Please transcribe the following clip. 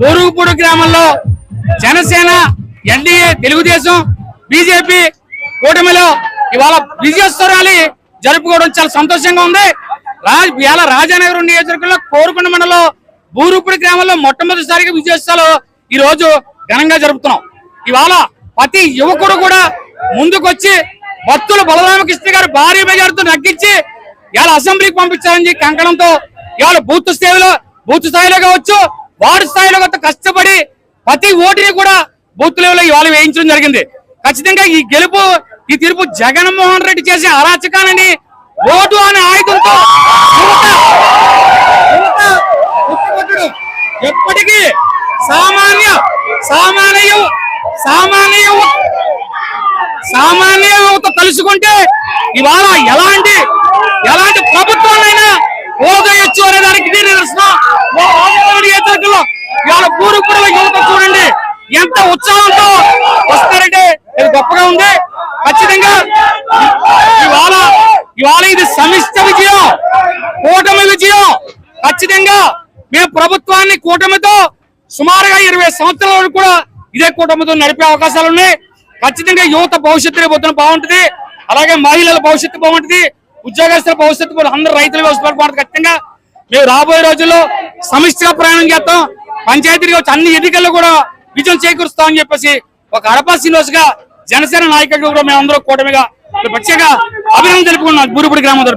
బోరుగుపూడి గ్రామంలో Janasena NDA Telugu Desam BJP కూటమిలో ఇవాళ విజయోత్సవాలు జరుపుకోవడం చాలా సంతోషంగా ఉంది. ఇవాళ రాజానగరం నియోజకవర్గంలో కోరుకొండ మండలం బూరుపూడి గ్రామంలో మొట్టమొదటిసారిగా విజయోత్సవాలు ఈ రోజు ఘనంగా జరుపుతున్నాం. ఇవాళ ప్రతి యువకుడు కూడా ముందుకొచ్చి భక్తులు బలరామకృష్ణ గారు భారీ మెజార్టీతో నగ్గించి ఇవాళ అసెంబ్లీకి పంపించాలని కంకణంతో ఇవాళ బూత్ స్థాయిలో బూత్ స్థాయిలో కావచ్చు వార్డు స్థాయిలో కొంత కష్టపడి ప్రతి ఓటుని కూడా బూత్ లెవెల్లో ఇవాళ వేయించడం జరిగింది. ఖచ్చితంగా ఈ గెలుపు ఈ తీర్పు జగన్మోహన్ రెడ్డి చేసే అరాచకాలని ఓటు అనే ఆయుధంతో ఎప్పటికీ సామాన్య సామాన్య సామాన్య సామాన్య యువత తలుసుకుంటే ఇవాళ ఎలా ఇవాళ పూర్వపుర యువత చూడండి. ఎంత ఉత్సాహంతో వస్తారంటే ఇది గొప్పగా ఉంది. ఖచ్చితంగా ఇవాళ ఇవాళ ఇది సమిష్ట విజయం. కూటమి విజయం. ఖచ్చితంగా మేము ప్రభుత్వాన్ని కూటమితో సుమారుగా ఇరవై సంవత్సరాల వరకు కూడా ఇదే కూటమితో నడిపే అవకాశాలు ఉన్నాయి. ఖచ్చితంగా యువత భవిష్యత్తు రేపు బాగుంటుంది. అలాగే మహిళల భవిష్యత్తు బాగుంటుంది. ఉద్యోగస్తుల భవిష్యత్తు కూడా అందరు రైతుల భవిష్యత్తు బాగుంటుంది. ఖచ్చితంగా మేము రాబోయే రోజుల్లో సమిష్టిగా ప్రయాణం చేస్తాం. పంచాయతీ కావచ్చు అన్ని ఎన్నికల్లో కూడా విజయం చేకూరుస్తామని చెప్పేసి ఒక అడపా శ్రీనివాస్గా జనసేన నాయకుడిగా కూడా మేమందరూ కూటమిగా ప్రత్యేక అభినందన తెలుపుకున్నాం బూరుపూడి గ్రామం తరపున.